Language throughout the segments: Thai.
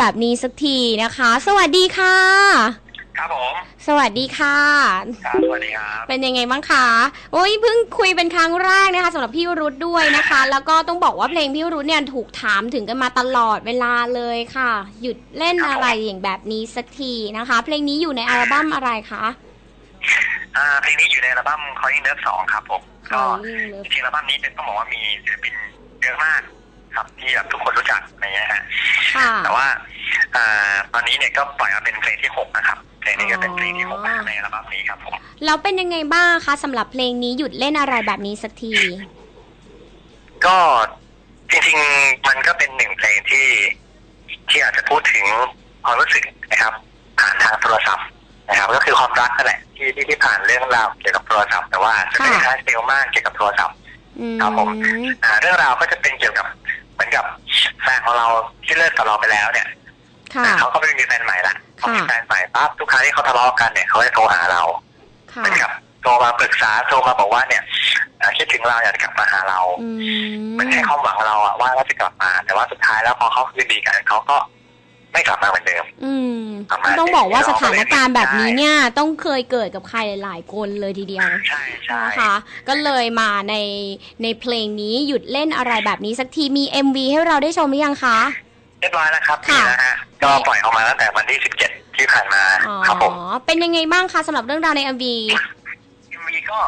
แบบนี้สักทีนะคะ สวัสดีค่ะ ครับผมสวัสดีค่ะ ครับสวัสดีครับเป็นยังไงบ้างคะโอ้ยเพิ่งคุยเป็นครั้งแรกนะคะสำหรับพี่รุธด้วยนะคะ แล้วก็ต้องบอกว่าเพลงพี่รุธเนี่ยถูกถามถึงกันมาตลอดเวลาเลยค่ะ หยุดเล่นอะไรอย่างแบบนี้สักทีนะคะ เพลงนี้อยู่ในอัลบั้มอะไรคะอ่าเพลงนี้อยู่ในอัลบั้ม Calling Love 2ครับผมก็ Calling Love จริงๆอัลบั้มนี้เป็นต้องบอกว่ามีศิลปินเยอะมาก ครับที่แบบทุกคนรู้จักอะไรเงี้ยฮะค่ะแต่ว่าอ่าตอนนี้เนี่ยก็ปล่อยมาเป็นเพลงที่หกนะครับเพลงนี้ก็เป็นเพลงที่หกอ๋อในอัลบั้มนี้ครับผมแล้วเป็นยังไงบ้างคะสำหรับเพลงนี้หยุดเล่นอะไรแบบนี้สักที ก็จริงๆมันก็เป็นหนึ่งเพลงที่ที่อาจจะพูดถึงความรู้สึกนะครับผ่านทางโทรศัพท์นะครับ ก็คือความรักนั่นแหละที่ที่ที่ผ่านเรื่องราวเกี่ยวกับโทรศัพท์แต่ว่าจะไม่ได้ค่ะท้าเซลมากเกี่ยวกับโทรศัพท์อืมครับผมอ่าเรื่องราวก็จะเป็นเกี่ยวกับ เหมือนกับแฟนของเราที่เลิกกับเราไปแล้วเนี่ยค่ะ เขาก็ไม่มีแฟนใหม่ละเขาค่ะมีแฟนใหม่ปั๊บทุกครั้งที่เขาทะเลาะกันเนี่ยเขาจะโทรหาเราค่ะเหมือนกับโทรมาปรึกษาโทรมาบอกว่าเนี่ยอ่าคิดถึงเราอยากจะกลับมาหาเราอืมเหมันให้ความหวังเราอะว่าเราจะกลับมา แต่ว่าสุดท้ายแล้วพอเขาคืนดีกันเขาก็ไม่กลับมาเหมือนเดิม อืมประมาณ ต้องบอกว่านี้สถานการณ์แบบนี้ใช่เนี่ยต้องเคยเกิดกับใครหลาย ๆ คนเลยทีเดียวใช่ใช่นะคะก็เลยมาในในเพลงนี้หยุดเล่นอะไรแบบนี้สักทีมี MV ให้เราได้ชมหรือยังคะเรียบร้อยแล้วครับค่ะนี่นะฮะก็ปล่อยออกมาตั้งแต่วันที่ 17 ที่ผ่านมาอ๋อครับผมเป็นยังไงบ้างคะสำหรับเรื่องราวใน MV มีก็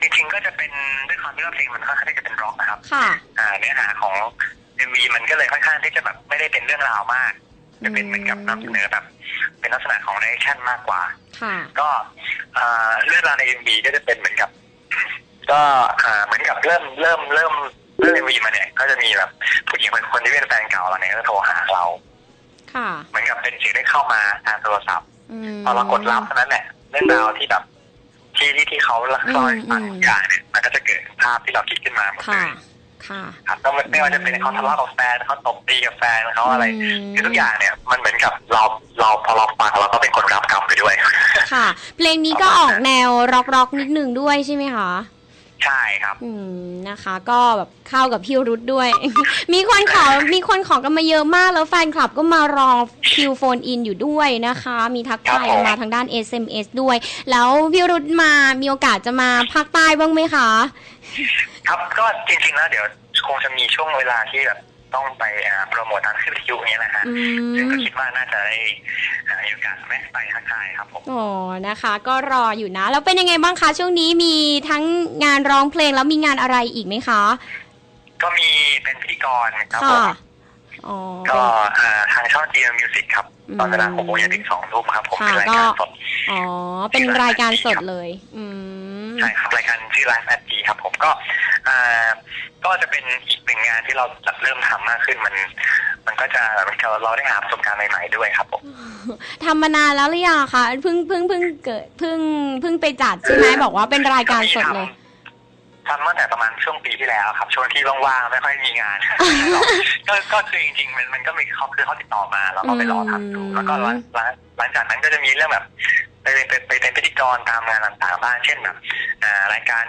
จริงๆก็จะเป็นด้วยความที่ว่าเพลงมันค่อนข้างที่จะเป็นร็อกนะครับ ค่ะอ่าเนื้อหาของ MV มันก็เลยค่อนข้างที่จะแบบไม่ได้เป็นเรื่องราวมาก จะเป็นเหมือนกับนำเสนอแบบเป็นลักษณะของเรคชั่นมากกว่าค่ะก็อ่าเรื่องราวใน MV ก็จะเป็นเหมือนกับ ก็อ่าเหมือนกับเริ่มเริ่มเริ่มเรื่อง MV มาเนี่ยก็จะมีแบบผู้หญิงคนคนที่เป็นแฟนเก่าเราเนี่ยก็จะโทรหาเราค่ะเหมือนกับเป็นสิ่งที่เข้ามาทางโทรศัพท์มพอเรากดรับเท่านั้นแหละเรื่องราวที่แบบที่ที่ที่เขาเล่าให้ฟังอืมทุกอย่างเนี่ยมันก็จะเกิดภาพที่เราคิดขึ้นมาหมดเลค่ะย ค่ะครับก็ไม่ว่าจะเป็นเขาทะเลาะกับแฟนเขาตบตีกับแฟนเขาอะไรมคือทุกอย่างเนี่ยมันเหมือนกับเราเราพอเราฟังเราก็เป็นคนรับกรรมไปด้วย ค่ะ เพลงนี้ก็ออกแนวร็อกร็อกๆนิดนึงด้วยใช่ไหมคะ ใช่ครับ อืมนะคะ ก็แบบเข้ากับพี่รุธด้วย มีคนขอมีคนขอกันมาเยอะมากแล้วแฟนคลับก็มารอคิวโฟนอินอยู่ด้วยนะคะ มีทักทายครับผมมาทางด้าน SMS ด้วย แล้วพี่รุธมามีโอกาสจะมาภาคใต้บ้างไหมคะ ครับก็จริงๆแล้วเดี๋ยวคงจะมีช่วงเวลาที่แบบ ต้องไปอ่าโปรโมททางคลิปวิทยุอย่างเงี้ยนะฮะอืซึ่งมก็คิดว่าน่าจะได้อ่ามีโอกาสแม่ไปทักทายครับผมอ๋อนะคะ ก็รออยู่นะ แล้วเป็นยังไงบ้างคะช่วงนี้มีทั้งงานร้องเพลงแล้วมีงานอะไรอีกไหมคะ ก็มีเป็นพิธีกรครับผค่ะมอ๋อก็อ่าทางช่อง g m Music ครับอืมตอนเวลาหกโมงเย็นถึงสองทุ่มครับผมค่ะเป็นรายการสดอ๋อเป็นรายการสดเลย อืม ใช่ครับรายการชื่อ Live at G ครับผมก็อ่าก็จะเป็นอีกหนึ่งงานที่เราจะเริ่มทำมากขึ้นมัน มันก็จะเหมือนกับเราได้หาประสบการณ์ใหม่ๆด้วยครับผมทำมานานแล้วหรือยังคะเพิ่งเพิ่งเพิ่งเกิดเพิ่งเพิ่งไปจัดใช่ไหมบอกว่าเป็นรายการสดเลยทำตั้งแต่ประมาณช่วงปีที่แล้วครับ ช่วงที่ว่างๆไม่ค่อยมีงาน ก็ก็คือจริงๆมันมันก็มีเขาคือเขาติดต่อมาเราก็ไปรอทำดูอืมแล้วก็หลังหลังหลังจากนั้นก็จะมีเรื่องแบบไปเป็นไปไปเป็นพิ ธีกรตามงานต่างๆบ้างเช่นแบบอ่ารายการ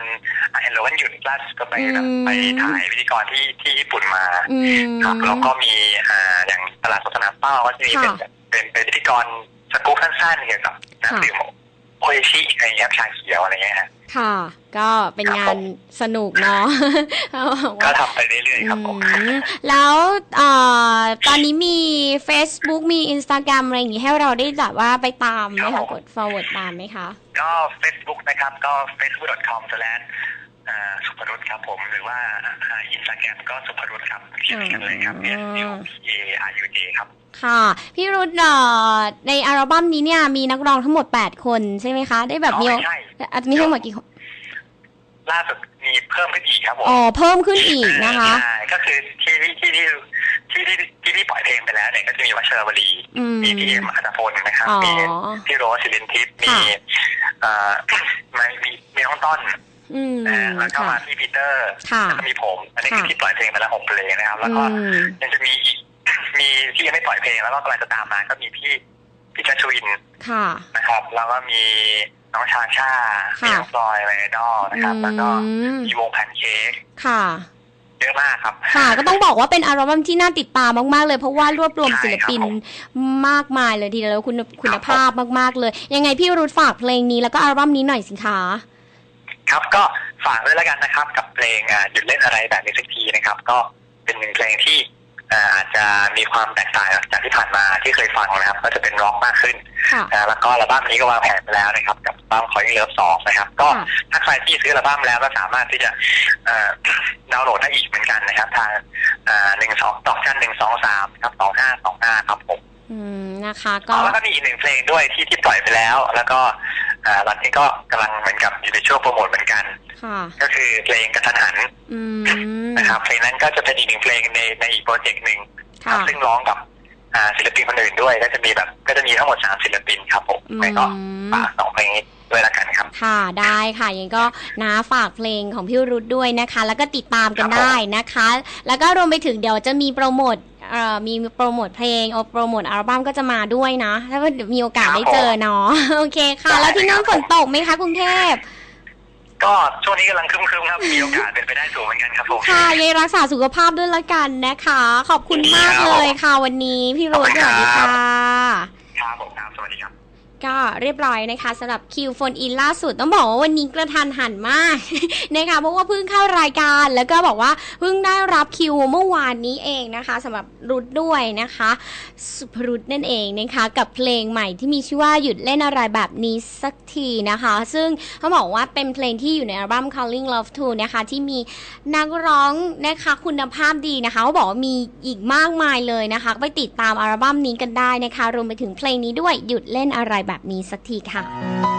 เฮลโลวันหยุดล่าสุดก็ไปแบบไปถ่ายพิธีกรที่ที่ญี่ปุ่นมาอืมครับแล้วก็มีอ่าอย่างตลาดสดสนามเป้าก็จะมีเป็นค่ะเป็นเป็นพิธีกรสกู๊ปสั้นๆเกี่ยวกับน้ำดื่ม โอเอชิไอแอปชาเขียวอะไรเงี้ยฮะค่ะ ก็เป็นครับงาผนมสนุกเนาะเขาบอกก็ว่าทำไปเรื่อยๆครับผมอืมแล้วเอ่อตอนนี้มี Facebook มี Instagram อะไรอย่างงี้ให้เราได้แบบว่าไปตามไหมครัคะบผมกด forward ตามไหมคะ ก็ Facebook นะครับก็ facebook.com slash อ่าสุภรุตครับผมหรือว่าอินสตาแกรมก็สุภรุตครับเขียนกันเลยครับ S U P A R U J ครับ ค่ะ พี่รุธเอ่อในอัลบั้มนี้เนี่ยมีนักร้องทั้งหมด 8 คนใช่ไหมคะ ได้แบบมีอ๋อไม่ใช่อะมีทั้งหมดกี่คน ล่าสุดมีเพิ่มขึ้นอีกครับผมอ๋อ เพิ่มขึ้นอีกนะคะ ใช่ก็คือที่ที่ที่ที่ที่ที่ที่ที่ปล่อยเพลงไปแล้วเนี่ยก็จะมีวัชรวลีอืม มีพี่เอ็มอัตพลนะครับอ๋อ มีพี่โรสศิลินทิพย์มีค่ะ เอ่อมีมีมีน้องต้นอืมนะแล้วก็ค่ะ มาพี่ปีเตอร์ค่ะ แล้วก็มีผม อันนี้คือค่ะ ที่ปล่อยเพลงไปแล้วหกเพลงนะครับ แล้วก็อืมยังจะมีอีก มีที่ยังไม่ปล่อยเพลงแล้วก็กำลังจะตามมา ก็มีพี่พี่ชัชวินค่ะนะครับ แล้วก็มีน้องชาชาค่ะมีน้องพลอยไวดอลนะครับ แล้วก็อืมมีวงแพนเค้กค่ะเยยอะมากครับ ค่ะ ก็ต้องบอกว่าเป็นอัลบั้มที่น่าติดตามมากๆเลย เพราะว่ารวบรวมศิลปินใช่ครับผมมากมายเลยทีเดียวแล้วคุณคุณครับผมภาพมากๆเลย ยังไงพี่รุดฝากเพลงนี้แล้วก็อัลบั้มนี้หน่อยสิคะครับก็ฝากด้วยแล้วกันนะครับ กับเพลงอ่าหยุดเล่นอะไรแบบนี้สักทีนะครับ ก็เป็นหนึ่งเพลงที่ อ่าอาจจะมีความแตกต่างจากที่ผ่านมาที่เคยฟังนะครับ ก็จะเป็นร็อกมากขึ้นค่ะนะแล้วก็อัลบั้มนี้ก็วางแผนไปแล้วนะครับกับอัลบั้ม Calling Love 2นะครับ ก็ค่ะถ้าใครที่ซื้ออัลบั้มแล้วก็สามารถที่จะเอ่อดาวน์โหลดได้อีกเหมือนกันนะครับ ทางหนึ่งสองดอกจันหนึ่งสองสามครับสองห้าสองห้าครับผมอืมนะคะก็อ๋อแล้วก็มีอีกหนึ่งเพลงด้วยที่ที่ปล่อยไปแล้ว แล้วก็อ่าตอนนี้ก็กำลังเหมือนกับอยู่ในช่วงโปรโมทเหมือนกันค่ะก็คือเพลงกระทันหันอืม นะครับเพลงนั้นก็จะเป็นอีกหนึ่งเพลงในในอีกโปรเจกต์หนึ่งคค่ะรับซึ่งร้องกับอ่าศิลปินคนอื่นด้วยก็จะมีแบบก็จะมีทั้งหมดสามศิลปินครับผมอืแล้วก็มฝากสองเพลงนี้ด้วยละกันครับ ค่ะได้ค่ะยังก็นะฝากเพลงของพี่รุดด้วยนะคะ แล้วก็ติดตามกันครับผมได้นะคะ แล้วก็รวมไปถึงเดี๋ยวจะมีโปรโมทเอ่อมีโปรโมทเพลงเอาโปรโมทอัลบั้มก็จะมาด้วยนะ ถ้าเดี๋ยวมีโอกาสได้เจอเนาะโอเคค่ะ แล้วที่นั่นฝนตกไหมคะกรุงเทพ ก็ช่วงนี้กำลังครึ้มๆครับ มีโอกาสเป็นไปได้สูงเหมือนกันครับผมค่ะยังรักษาสุขภาพด้วยละกันนะคะ ขอบคุณมากเลยค่ะวันนี้พี่รุดสวัสดีค่ะ ครับผมครับสวัสดีครับ ก็เรียบร้อยนะคะสำหรับคิวโฟนอินล่าสุดต้องบอกว่าวันนี้กระทันหันมากนะคะเพราะว่าเพิ่งเข้ารายการแล้วก็บอกว่าเพิ่งได้รับคิวเมื่อวานนี้เองนะคะสำหรับรุดด้วยนะคะสุภรุดนั่นเองนะคะกับเพลงใหม่ที่มีชื่อว่าหยุดเล่นอะไรแบบนี้สักทีนะคะ ซึ่งเขาบอกว่าเป็นเพลงที่อยู่ในอัลบั้ม Calling Love 2นะคะที่มีนักร้องนะคะคุณภาพดีนะคะเขาบอกว่ามีอีกมากมายเลยนะคะ ไปติดตามอัลบั้มนี้กันได้นะคะรวมไปถึงเพลงนี้ด้วยหยุดเล่นอะไรแบบแบบนี้สักทีค่ะ